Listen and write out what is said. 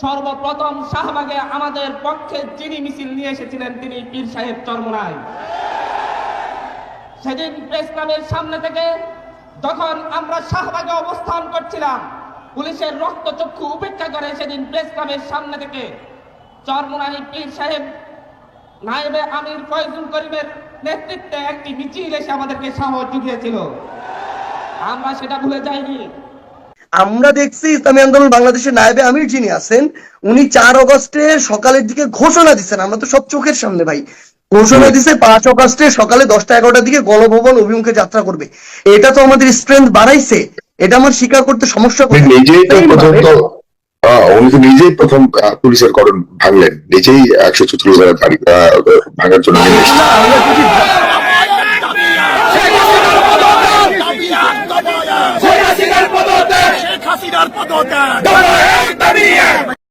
সর্বপ্রথম শাহবাগে আমাদের পক্ষে যিনি মিছিল নিয়ে এসেছিলেন, তিনি পীর সাহেব চরমনায় সেদিন প্রেস ক্লাবের সামনে থেকে যখন আমরা শাহবাগে অবস্থান করছিলাম, পুলিশের রক্তচক্ষু উপেক্ষা করে সেদিন প্রেস ক্লাবের সামনে থেকে চরমনাই পীর সাহেব, নায়েবে আমির ফয়জুল করিমের নেতৃত্বে একটি মিছিল এসে আমাদেরকে সাহস জুগিয়েছিল। আমরা সেটা ভুলে যাইনি। আমরা দেখছি ইসলামী আন্দোলন বাংলাদেশের নায়েবে আমির যিনি আছেন উনি চার অগস্টে সকালের দিকে ঘোষণা দিচ্ছেন। আমরা তো সব চোখের সামনে ভাই। ঘোষণা দিছে পাঁচ অগস্টে সকালে দশটা এগারোটার দিকে গণভবন অভিমুখে যাত্রা করবে। এটা তো আমাদের স্ট্রেংথ বাড়াইছে। এটা আমার স্বীকার করতে সমস্যা উনি নিজেই তো উনি তো নিজেই প্রথম পুলিশের করণ ভাঙলেন। নিজেই একশো তারিখ ভাঙার জন্য পদত্যাগ।